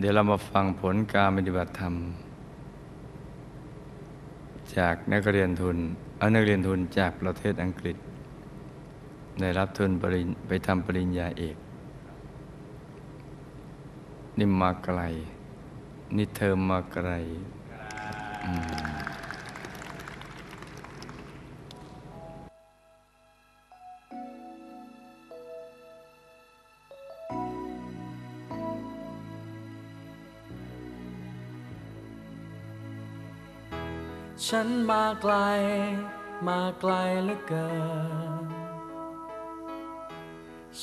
เดี๋ยวเรามาฟังผลการปฏิบัติธรรม จากนักเรียนทุนอนักเรียนทุนจากประเทศอังกฤษ ได้รับทุนปริญไปทำปริญญาเอก นิมมาไกล นิเทอมาไกล ฉันมาไกล มาไกลเหลือเกิน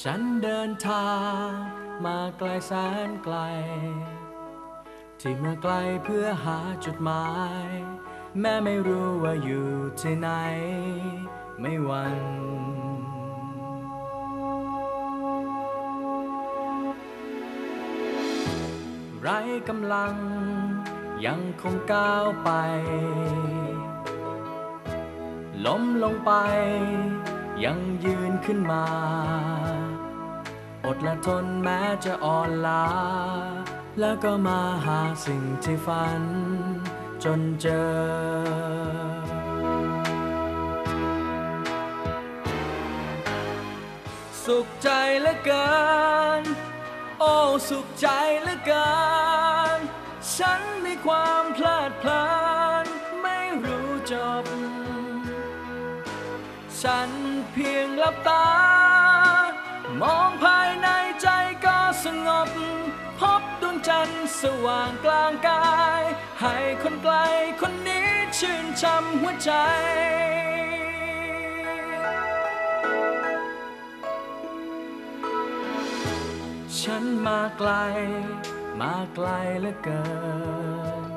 ฉันเดินทางมาไกลแสนไกล ที่มาไกลเพื่อหาจุดหมาย แม้ไม่รู้ว่าอยู่ที่ไหน ไม่หวันไร้กำลัง ยังคงก้าวไป ล้มลงไป ยังยืนขึ้นมา อดและทนแม้จะอ่อนล้า แล้วก็มาหาสิ่งที่ฝัน จนเจอสุขใจเหลือเกิน โอ้ สุขใจเหลือเกิน ฉันมีความเพลิดเพลินไม่รู้จบ ฉันเพียงหลับตา มองภายในใจก็สงบ พบดวงจันทร์สว่างกลางกาย ให้คนไกลคนนี้ชื่นช่ำหัวใจฉันมาไกล มาไกลเหลือเกิน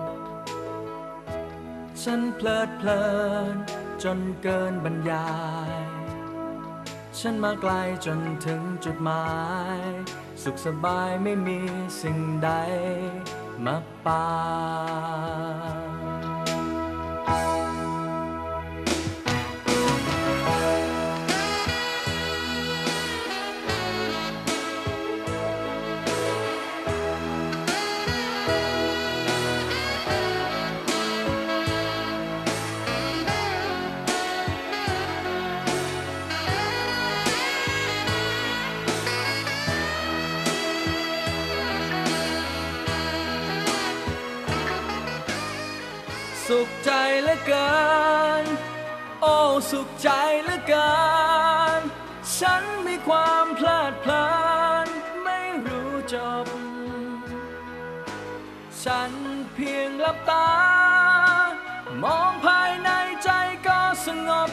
ฉันเพลิดเพลินจนเกินบรรยาย ฉันมาไกลจนถึงจุดหมาย สุขสบายไม่มีสิ่งใดมาปา เกิน โอ้สุขใจเหลือเกิน ฉันมีความเพลิดเพลินไม่รู้จบ ฉันเพียงหลับตา มองภายในใจก็สงบ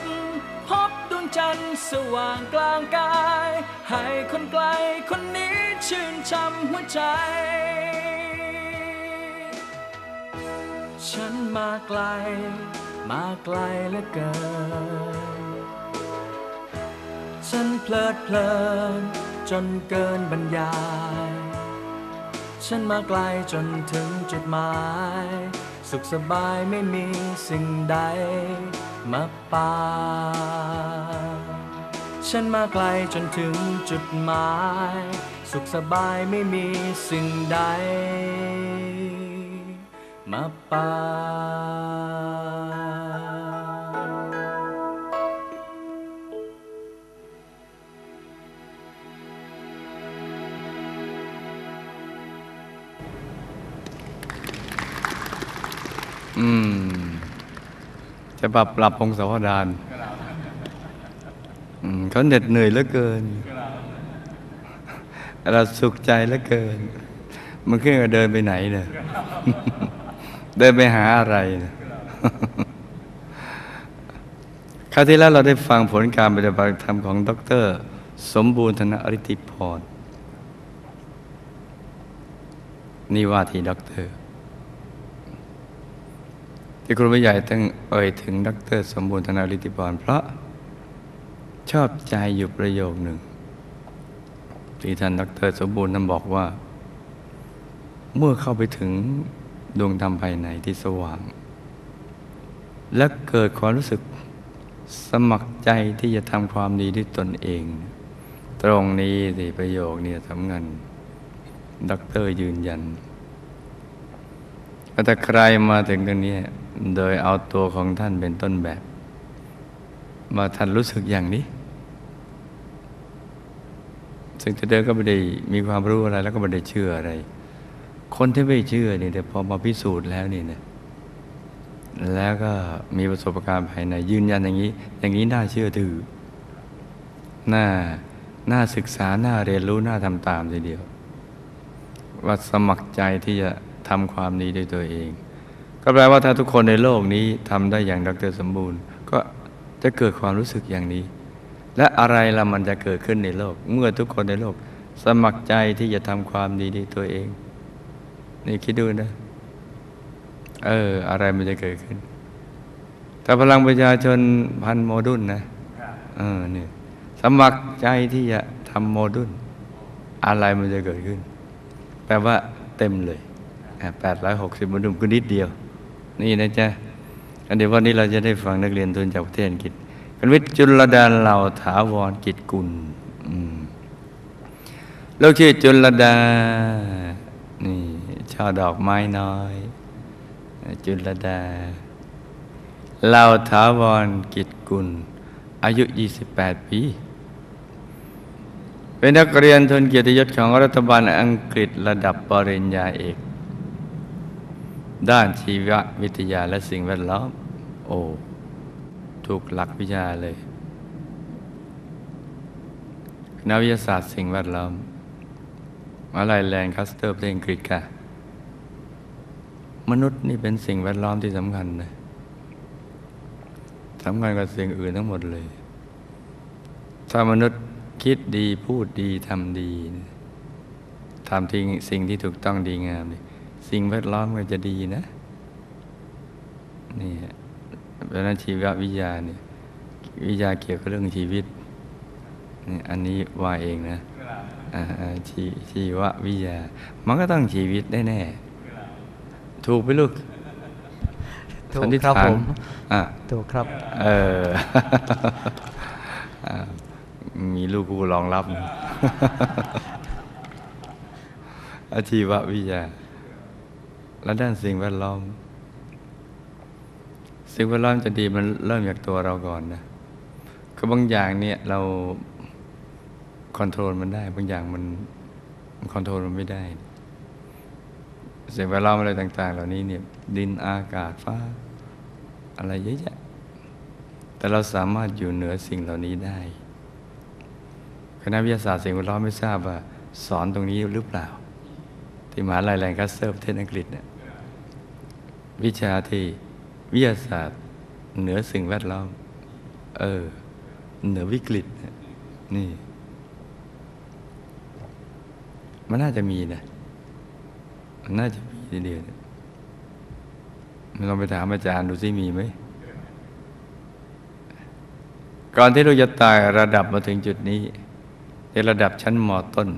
พบดวงจันทร์สว่างกลางกาย ให้คนไกลคนนี้ชื่นช่ำหัวใจฉันมาไกล มาไกลเหลือเกิน ฉันเพลิดเพลิน จนเกินบรรยาย ฉันมาไกลจนถึงจุดหมาย สุขสบายไม่มีสิ่งใดมาปาฉันมาไกลจนถึงจุดหมาย สุขสบายไม่มีสิ่งใด มาปา อืมจะปรับปรับพงศาวดารอืมเขาเหน็ดเหนื่อยเหลือเกิน เราสุขใจเหลือเกิน มันขึ้นกับเดินไปไหนเนี่ยเดินไปหาอะไรนี่ยคราวที่แล้วเราได้ฟังผลการปฏิบัติธรรมของดร สมบูรณ์ธนอริติพรนี่ว่าที่ด็อกเตอร์ ที่ครูผู้ใหญ่ตั้งเอ่ยถึงดรสมบูรณ์ธนาลิติพรเพราะชอบใจอยู่ประโยคหนึ่ง ที่ท่านดรสมบูรณ์ท่านบอกว่า เมื่อเข้าไปถึงดวงธรรมภายในที่สว่าง และเกิดความรู้สึกสมัครใจที่จะทำความดีด้วยตนเอง ตรงนี้สิประโยคนี้สำคัญดรยืนยัน ถ้าใครมาถึงตรงนี้ โดยเอาตัวของท่านเป็นต้นแบบ มาท่านรู้สึกอย่างนี้ ซึ่งแต่เดิมก็ไม่ได้มีความรู้อะไร แล้วก็ไม่ได้เชื่ออะไร คนที่ไม่เชื่อเนี่ยแต่พอมาพิสูจน์แล้วนี่นะแล้วก็มีประสบการณ์ภายในยืนยันอย่างนี้ อย่างนี้น่าเชื่อถือน่าน่าศึกษาน่าเรียนรู้น่าทำตามทีเดียวว่าสมัครใจที่จะ ทำความดีด้วยตัวเอง ก็แปลว่าถ้าทุกคนในโลกนี้ทำได้อย่างดรสมบูรณ์ ก็จะเกิดความรู้สึกอย่างนี้ และอะไรละมันจะเกิดขึ้นในโลก เมื่อทุกคนในโลก สมัครใจที่จะทำความดีด้วยตัวเอง นี่คิดดูนะเออ อะไรมันจะเกิดขึ้นแต่พลังประชาชนพันโมดุลนะเออเนี่ยสมัครใจที่จะทำโมดุล อะไรมันจะเกิดขึ้น แปลว่าเต็มเลย แปดร้อยหกสิบโมดุลก็นิดเดียว นี่นะจ๊ะอันเดี๋ยววันนี้เราจะได้ฟังนักเรียนทุนจากประเทศอังกฤษกันวิทย์จุลดาเหล่าถาวรกิจกุลลูกชื่อจุลดา นี่ช่อดอกไม้น้อย จุลดาเหล่าถาวรกิจกุล อายุ 28 ปี เป็นนักเรียนทุนเกียรติยศของรัฐบาลอังกฤษระดับปริญญาเอก ด้านชีววิทยาและสิ่งแวดล้อม โอ้ถูกหลักวิชาเลยคณะวิทยาศาสตร์สิ่งแวดล้อมมาลัยแลนคัสเตอร์ประเทศอังกฤษค่ะ มนุษย์นี่เป็นสิ่งแวดล้อมที่สำคัญนะสำคัญกว่าสิ่งอื่นทั้งหมดเลย ถ้ามนุษย์คิดดีพูดดีทำดีทำทิ้งสิ่งที่ถูกต้องดีงาม สิ่งแวดล้อมก็จะดีนะนี่เพราะนั้นชีววิทยาเนี่ยวิทยาเกี่ยวกับเรื่องชีวิตนี่อันนี้ว่าเองนะชีชีววิทยา มันก็ต้องชีวิตได้แน่ถูกไปลูกถูกครับผมอะถูกครับ เออมีลูกกูรองรับนะอาชีววิทยา และด้านสิ่งแวดล้อม สิ่งแวดล้อมจะดีมันเริ่มจากตัวเราก่อนนะคือบางอย่างเนี่ยเราคอนโทรลมันได้ บางอย่างมันคอนโทรลมันไม่ได้ สิ่งแวดล้อมอะไรต่าง ๆ เหล่านี้เนี่ยดินอากาศฟ้า อะไรเยอะแยะแต่เราสามารถอยู่เหนือสิ่งเหล่านี้ได้คณะวิทยาศาสตร์สิ่งแวดล้อมไม่ทราบว่า สอนตรงนี้หรือเปล่า ที่มหาลัยแลนคัสเตอร์ประเทศอังกฤษเนี่ย วิชาที่วิทยาศาสตร์ เหนือสิ่งแวดล้อม เออ เหนือวิกฤตนี่ มันน่าจะมีนะมันน่าจะมีทีเดียวเนี่ยลองไปถามอาจารย์ดูซิมีไหมก่อนที่เราจะตายระดับมาถึงจุดนี้ ในระดับชั้นมอต้น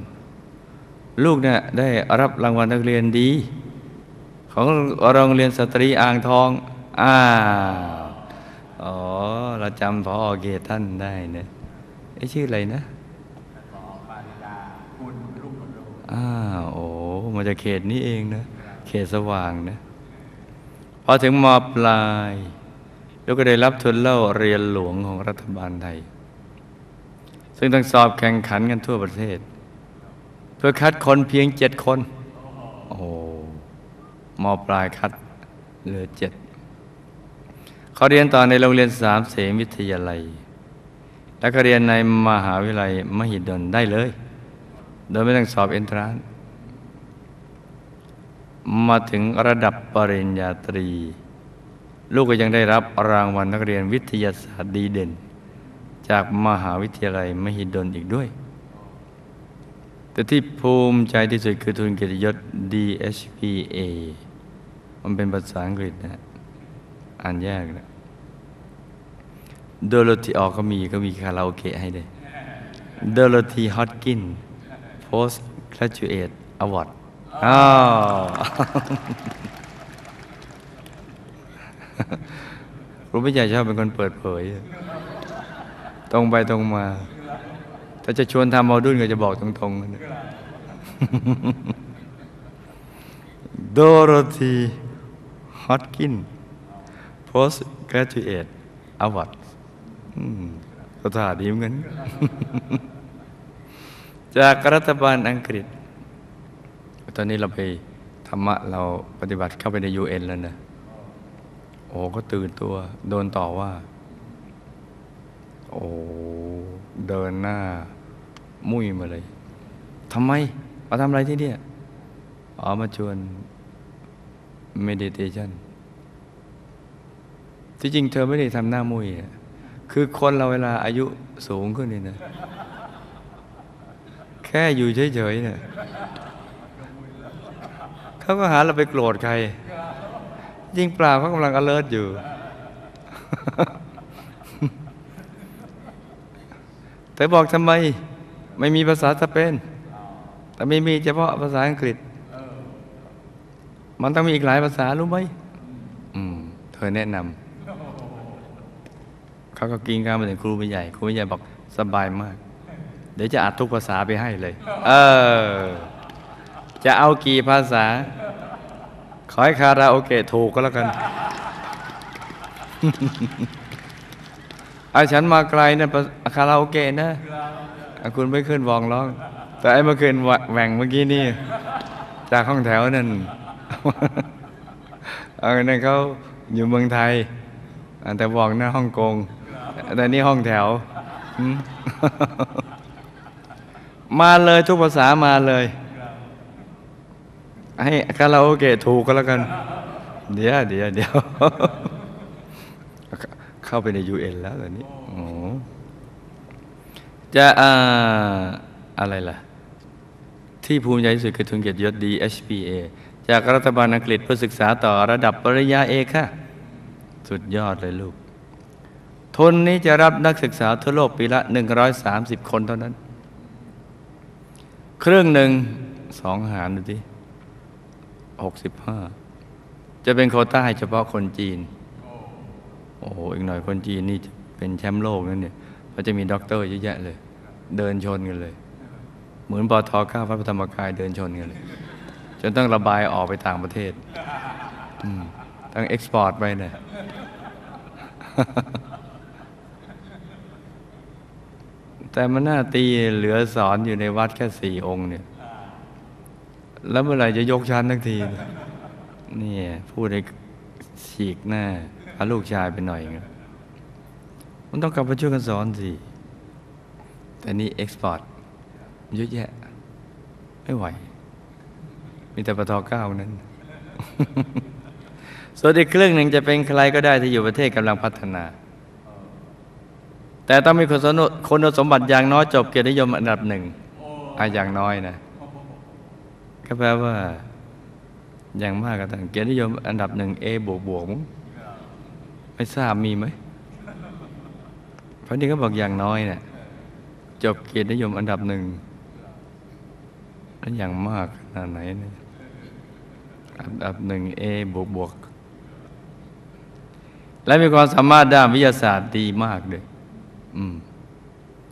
ลูกเนี่ยได้รับรางวัลนักเรียนดี ของโรงเรียนสตรีอ่างทองอ้าวอ๋อเราจำพอเกตท่านได้เนี่ยไอ้ชื่ออะไรนะอ้าวโอ้มาจากเขตนี้เองนะ เขตสว่างนะพอถึงมปลายแล้วก็ได้รับทุนเล่าเรียนหลวงของรัฐบาลไทย ซึ่งต้องสอบแข่งขันกันทั่วประเทศ เพื่อคัดคนเพียงเจ็ดคน โอ้โห มปลายคัดเหลือเจ็ดเขาเรียนต่อในโรงเรียนสามเสมวิทยาลัย แล้วก็เรียนในมหาวิทยาลัยมหิดลได้เลย โดยไม่ต้องสอบเอนทรานซ์มาถึงระดับปริญญาตรี ลูกก็ยังได้รับรางวัลนักเรียนวิทยาศาสตร์ดีเด่น จากมหาวิทยาลัยมหิดลอีกด้วย แต่ที่ภูมิใจที่สุดคือทุนเกียรติยศ DHPA มันเป็นภาษาอังกฤษนะอ่านยากนะโดโรธีออกก็มีก็มีคาราโอเกะให้ด้วยโดโรธีฮอตกิน Post Graduate Award อ้าวครูไม่ใหญ่ชอบเป็นคนเปิดเผย ตรงไปตรงมา ถ้าจะชวนทำโมดุลก็จะบอกตรงๆนะโดโรธี Hotkin Post Graduate Award อืมก็ท่าดีเหมือนจากรัฐบาลอังกฤษ ตอนนี้เราไปธรรมะเราปฏิบัติเข้าไปใน UN แล้วนะ โอ้ก็ตื่นตัว โดนต่อว่า โอ้ เดินหน้า มุ้ยมาเลยทำไม มาทำอะไรที่เนี่ย อ๋อ มาชวน meditation ที่จริงเธอไม่ได้ทำหน้ามุยอะคือคนเราเวลาอายุสูงขึ้นนี่นะ แค่อยู่เฉยๆเนี่ยเขาก็หาเราไปโกรธใคร จริงเปล่าเขากำลัง alert อยู่ แต่บอกทำไม ไม่มีภาษาสเปนแต่ไม่มีเฉพาะภาษาอังกฤษ มันต้องมีอีกหลายภาษารู้ไหมอืม เธอแนะนำเขาก็กินข้าวมาถึงครูไม่ใหญ่ ครูไม่ใหญ่บอกสบายมาก เดี๋ยวจะอัดทุกภาษาไปให้เลย เออ จะเอากี่ภาษา ขอให้คาราโอเกะถูกก็แล้วกันเอาฉันมาไกลนะคาราโอเกะนะเอาคุณไม่ขึ้นวองร้อง แต่ไอ้เมื่อคืนแหว่งเมื่อกี้นี่ จากห้องแถวนั่น เอานั่นเขาอยู่เมืองไทย แต่บอกน้าฮ่องกง แต่นี่ห้องแถว มาเลยทุกภาษามาเลย ให้คาราโอเกะถูกก็แล้วกัน เดี๋ยวเดี๋ยวเดี๋ยวเข้าไปใน UN แล้วตอนนี้จะอ่าอะไรล่ะ ที่ภูมิใจที่สุดคือทุนเกียรติยศ DHPA จากรัฐบาลอังกฤษเพื่อศึกษาต่อระดับปริญญาเอกค่ะ สุดยอดเลยลูก ทุนนี้จะรับนักศึกษาทั่วโลกปีละ 130 คนเท่านั้น ครึ่งหนึ่งสองหารดูดิหกสิบห้าจะเป็นโควต้าให้เฉพาะคนจีน โอ้โห อีกหน่อยคนจีนนี่เป็นแชมป์โลกนั่นเนี่ยเขาจะมีด็อกเตอร์เยอะแยะเลย เดินชนกันเลย เหมือนปอทอข้าพระธรรมกายเดินชนกันเลย จนต้องระบายออกไปต่างประเทศต้องเอ็กซ์พอร์ตไปเนี่ยแต่มันน่าตีเหลือสอนอยู่ในวัดแค่สี่องค์เนี่ย แล้วเมื่อไหร่จะยกชั้นทักที นี่พูดให้ฉีกหน้าพาลูกชายไปหน่อยไงมันต้องกลับมาช่วยกันสอนสิ แต่นี่เอ็กซ์พอร์ตเยอะแยะ ไม่ไหว มีแต่ปทเก้านั้น ส่วนอีกครื่งหนึ่งจะเป็นใครก็ได้ที่อยู่ประเทศกำลังพัฒนา แต่ต้องมีคุณสมบัติคุณสมบัติอย่างน้อยจบเกียรตินิยมอันดับหนึ่งอะอย่างน้อยนะก็แปลว่า อย่างมากก็ต้องเกียรตินิยมอันดับหนึ่งเอบวกบวกมั้งไม่ทราบมีไหมเพราะนี่เขาบอกอย่างน้อยเนี่ยจบเกียรตินิยมอันดับหนึ่ง แล้วอย่างมากขนาดไหนเนี่ย อันดับหนึ่งเอบวกบวก และมีความสามารถด้านวิทยาศาสตร์ดีมากเลยอืม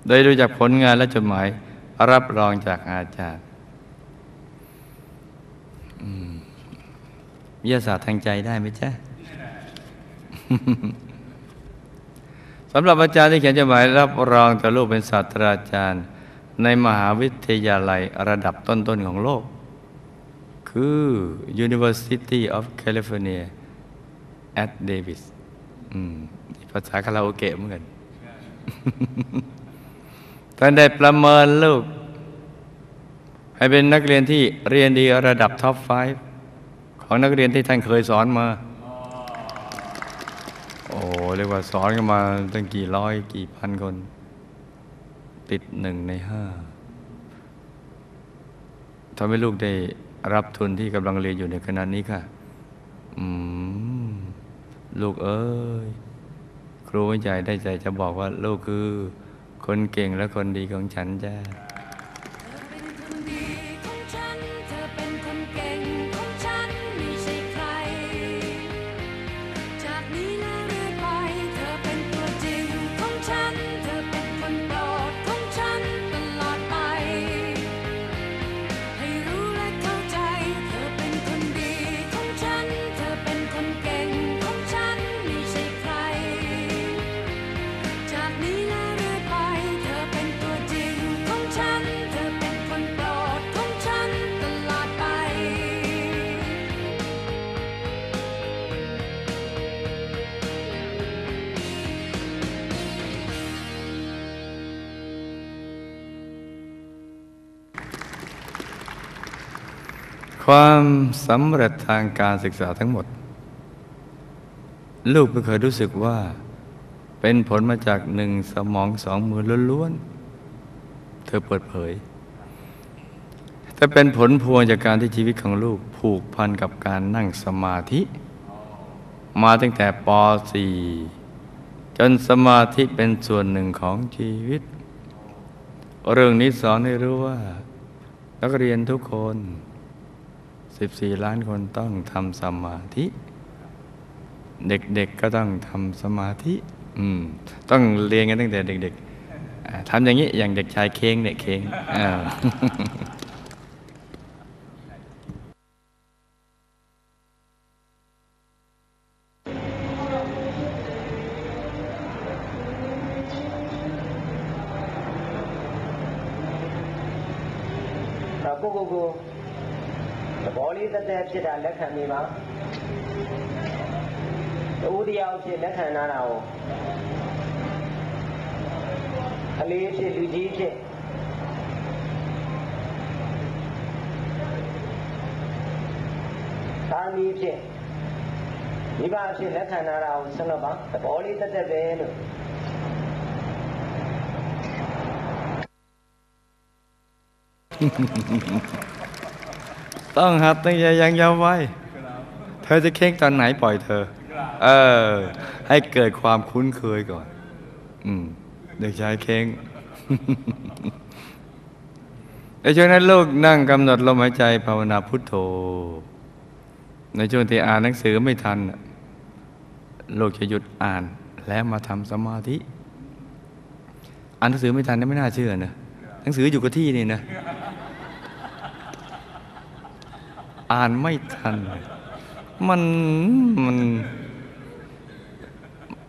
โดยดูจากผลงานและจดหมาย รับรองจากอาจารย์วิทยาศาสตร์ทางใจได้ไหมจ๊ะสำหรับอาจารย์ที่เขียนจดหมายรับรองต่อลูกเป็นศาสตราจารย์ ในมหาวิทยาลัยระดับต้นๆของโลก คือ University of California at Davis ภาษาคาราโอเกะเหมือนกันท่านได้ประเมินลูก ให้เป็นนักเรียนที่เรียนดีระดับท็อป 5 ของนักเรียนที่ท่านเคยสอนมา โอ้เรียกว่าสอนกันมาตั้งกี่ร้อยกี่พันคน ติดหนึ่งในห้าทำให้ลูกได้ รับทุนที่กำลังเรียนอยู่ในขณะนี้ค่ะ อืม ลูกเอ้ย ครูวิจัยได้ใจจะบอกว่า ลูกคือ คนเก่งและคนดีของฉันจ้า ความสำเร็จทางการศึกษาทั้งหมด ลูกไม่เคยรู้สึกว่า เป็นผลมาจากหนึ่งสมองสองมือล้วนๆ เธอเปิดเผย แต่เป็นผลพวงจากการที่ชีวิตของลูกผูกพันกับการนั่งสมาธิ มาตั้งแต่ป .4 จนสมาธิเป็นส่วนหนึ่งของชีวิต เรื่องนี้สอนให้รู้ว่า นักเรียนทุกคน 14 ล้านคนต้องทำสมาธิ เด็กๆก็ต้องทำสมาธิ อืม ต้องเรียนกันตั้งแต่เด็ก ๆทำอย่างนี้อย่างเด็กชายเค้งเนี่ยเค้งอ่า တက်တက်ဖြစ်တာလက်ခံနေပါတူတရားဖြစ်လက်ခံနာတာကိုအလေးဖြစ်လူကြီးဖြစ်သာမီဖြစ်မိဘဖြစ်လက်ခံနာတာကိုဆက်တော့ပါသဘောလေးတက်တက်ပဲလို့ ต้องหัดตั้งใจยังยาวไว้ เธอจะเค้งตอนไหนปล่อยเธอ เออ ให้เกิดความคุ้นเคยก่อน อืม เด็กชายเค้งในช่วงนั้นลูกนั่งกำหนดลมหายใจภาวนาพุทโธ ในช่วงที่อ่านหนังสือไม่ทันลูกจะหยุดอ่านแล้วมาทำสมาธิ อ่านหนังสือไม่ทันนี่ไม่น่าเชื่อนะหนังสืออยู่กับที่นี่นะ อ่านไม่ทัน มันมัน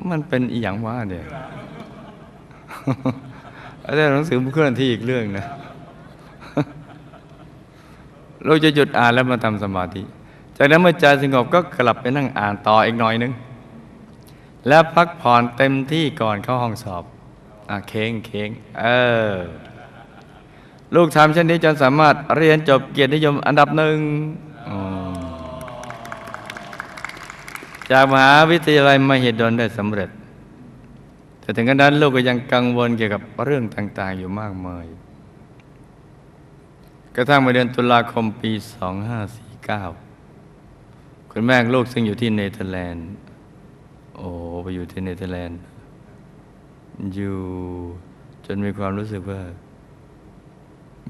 มันเป็นอีหยังวะเนี่ยอาจารย์หนังสือมันเคลื่อนที่อีกเรื่องนะ เราจะหยุดอ่านแล้วมาทำสมาธิ จากนั้นเมื่อใจสงบก็กลับไปนั่งอ่านต่ออีกหน่อยนึง แล้วพักผ่อนเต็มที่ก่อนเข้าห้องสอบ อะ เค้งเค้งเออ ลูกทำเช่นนี้จนสามารถเรียนจบเกียรตินิยมอันดับหนึ่ง จากมหาวิทยาลัยมหิดลได้สำเร็จ แต่ถึงขนาดนั้นลูกก็ยังกังวลเกี่ยวกับเรื่องต่าง ๆ อยู่มากมายกระทั่งมาเดือนตุลาคมปี 2549 คุณแม่ลูกซึ่งอยู่ที่เนเธอร์แลนด์ โอ้ไปอยู่ที่เนเธอร์แลนด์ อยู่จนมีความรู้สึกว่า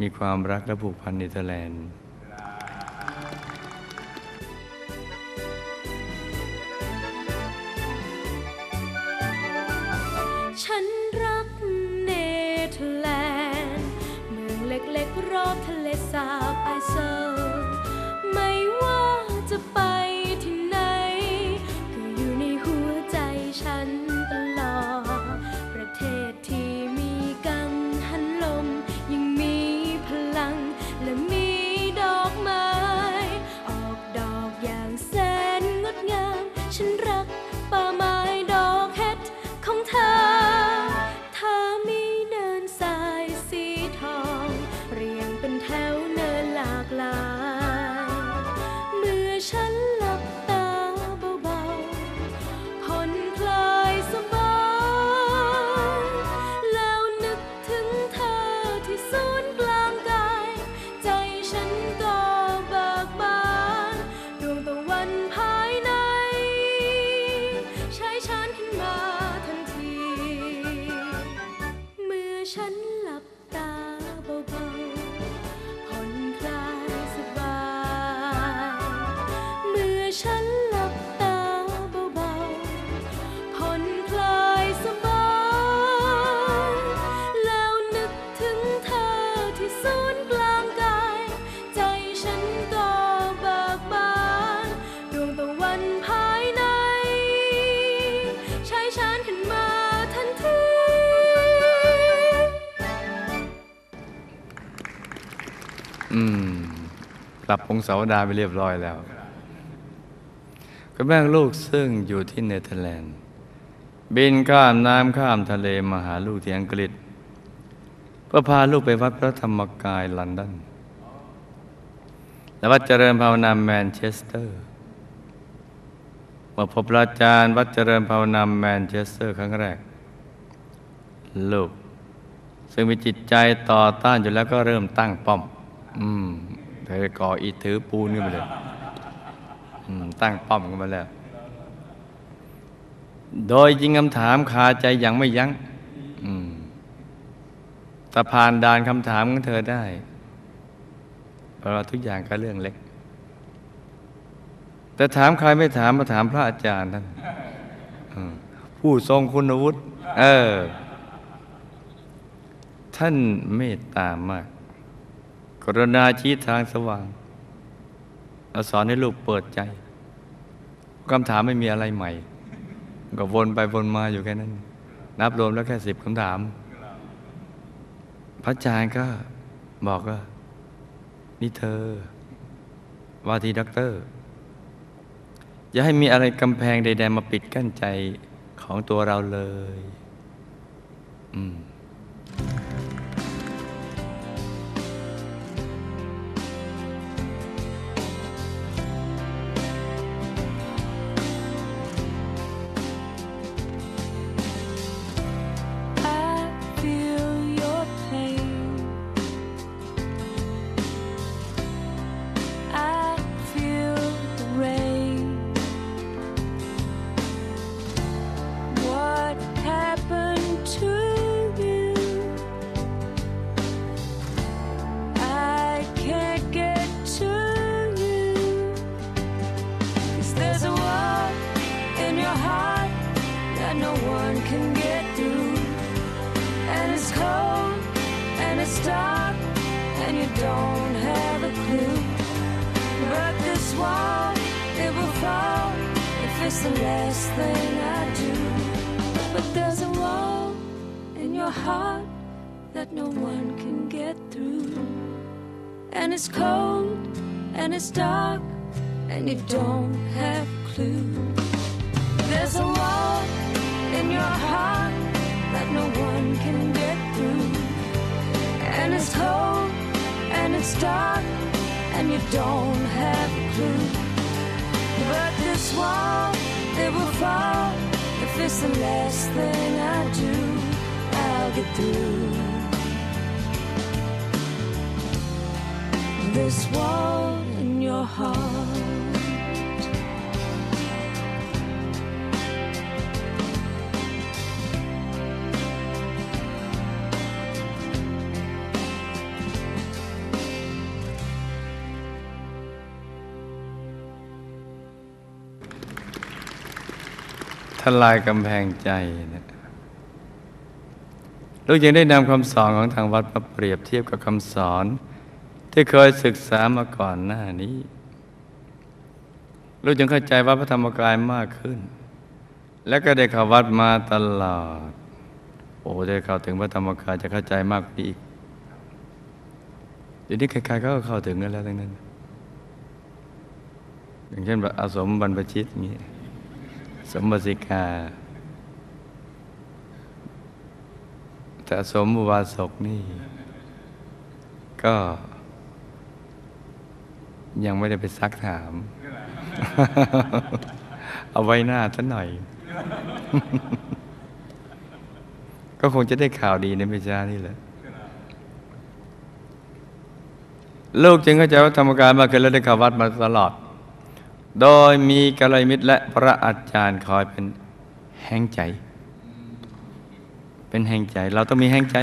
มีความรักและผูกพันเนเธอร์แลนด์ อืมกลับพงศาวดาไปเรียบร้อยแล้วคุณแม่งลูกซึ่งอยู่ที่เนเธอร์แลนด์ บินข้ามน้ำข้ามทะเลมาหาลูกที่อังกฤษเพื่อพาลูกไปวัดพระธรรมกายลอนดอนและวัดเจริญภาวนาแมนเชสเตอร์เมื่อพบอาจารย์วัดเจริญภาวนาแมนเชสเตอร์ครั้งแรก ลูก ซึ่งมีจิตใจต่อต้านอยู่แล้วก็เริ่มตั้งป้อม อืมเธอก่ออิฐถือปูนขึ้นมาเลยตั้งป้อมขึ้นมาแล้ว โดยยิงคำถามคาใจอย่างไม่ยัง้งแต่ผ่านด่านคำถามของเธอได้เพราะว่าทุกอย่างก็เรื่องเล็ก แต่ถามใครไม่ถามมาถามพระอาจารย์ท่านผู้ทรงคุณวุฒิ เออ ท่านเมตตามาก กรณาชี้ทางสว่างเราสอนให้ลูกเปิดใจคำถามไม่มีอะไรใหม่ ก็วนไปวนมาอยู่แค่นั้น นับรวมแล้วแค่สิบคำถาม พระอาจารย์ก็บอกว่า นี่เธอ ว่าที่ด็อกเตอร์ อย่าให้มีอะไรกำแพงใด ๆ มาปิดกั้นใจของตัวเราเลย อืม and it's dark and you don't have a clue. There's a wall in your heart that no one can get through. And it's cold and it's dark and you don't have a clue. But this wall, it will fall if it's the last thing I do. I'll get through. This wall your heart. ทลายกำแพงใจนะลูกยังได้นำคำสอนของทางวัดมาเปรียบเทียบกับคำสอน ที่เคยศึกษามาก่อนหน้านี้ลูกจึงเข้าใจวัดพระธรรมกายมากขึ้น และก็ได้เข้าวัดมาตลอด โอ้ได้เข้าถึงพระธรรมกายจะเข้าใจมากกว่านี้อีกเดี๋ยวนี้ใครๆก็เข้าถึงกันแล้วทั้งนั้น อย่างเช่นแบบอาสมบรรพชิตอย่างนี้ สมบสิกาแต่สมอุบาสกนี่ ก็ ยังไม่ได้ไปซักถาม เอาไว้หน้าท่านหน่อย ก็คงจะได้ข่าวดีในไม่ช้านี่แหละลูกจึงเข้าใจว่าธรรมการมาขึ้นแล้วได้ข่าววัดมาตลอด โดยมีกัลยาณมิตรและพระอาจารย์คอยเป็นแห่งใจ เป็นแห่งใจ เราต้องมีแห่งใจ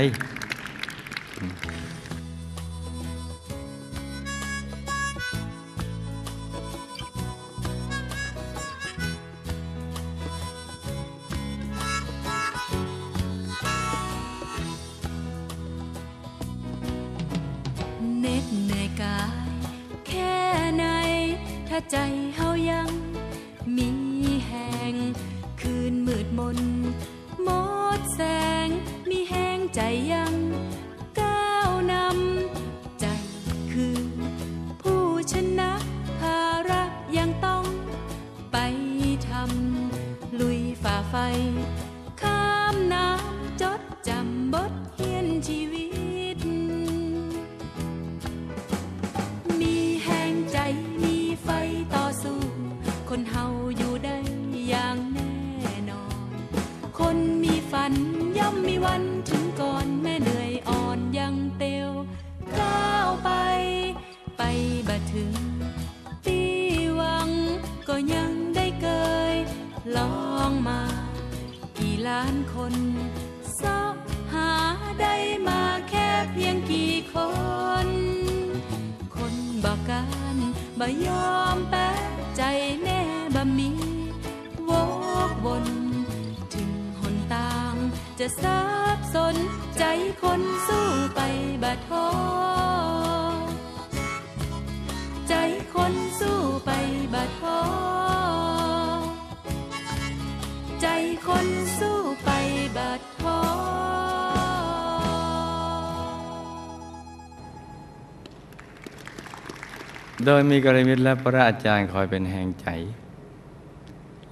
โดยมีกรมิตรและพระอาจารย์คอยเป็นแห่งใจ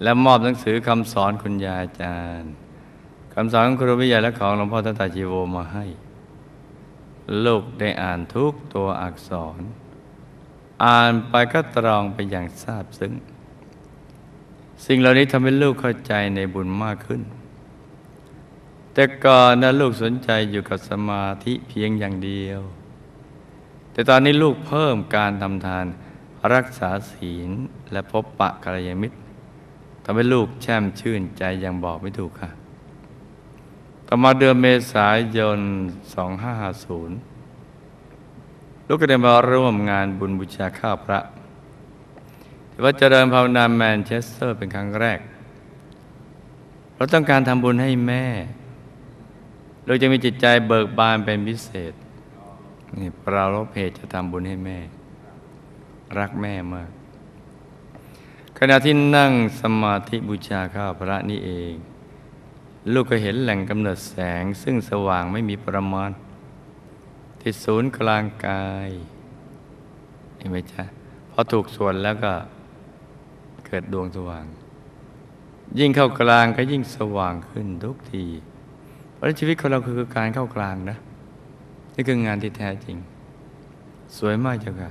และมอบหนังสือคำสอนคุณยายอาจารย์คำสอนของครูวิทยาและของหลวงพ่อทัตตาชีโวมาให้ ลูกได้อ่านทุกตัวอักษร อ่านไปก็ตรองไปอย่างซาบซึ้งสิ่งเหล่านี้ทำให้ลูกเข้าใจในบุญมากขึ้น แต่ก่อนนะลูกสนใจอยู่กับสมาธิเพียงอย่างเดียว แต่ตอนนี้ลูกเพิ่มการทำทานรักษาศีลและพบปะกัลยาณมิตรทำให้ลูกแช่มชื่นใจอย่างบอกไม่ถูกค่ะ ต่อมาเดือนเมษายน 2550 ลูกก็ได้มาร่วมงานบุญบูชาข้าวพระที่วัดเจริญภาวนาแมนเชสเตอร์เป็นครั้งแรก เราต้องการทำบุญให้แม่ เราจะมีจิตใจเบิกบานเป็นพิเศษ นี่ปรารบเหตุจะทำบุญให้แม่ รักแม่มาก ขณะที่นั่งสมาธิบูชาข้าวพระนี่เอง ลูกก็เห็นแหล่งกำเนิดแสง ซึ่งสว่างไม่มีประมาณ ที่ศูนย์กลางกายเห็นไหมจ๊ะพอถูกส่วนแล้วก็เกิดดวงสว่าง ยิ่งเข้ากลางก็ยิ่งสว่างขึ้นทุกทีเพราะชีวิตของเราคือการเข้ากลางนะ นี่คืองานที่แท้จริง สวยมากเจ้าค่ะ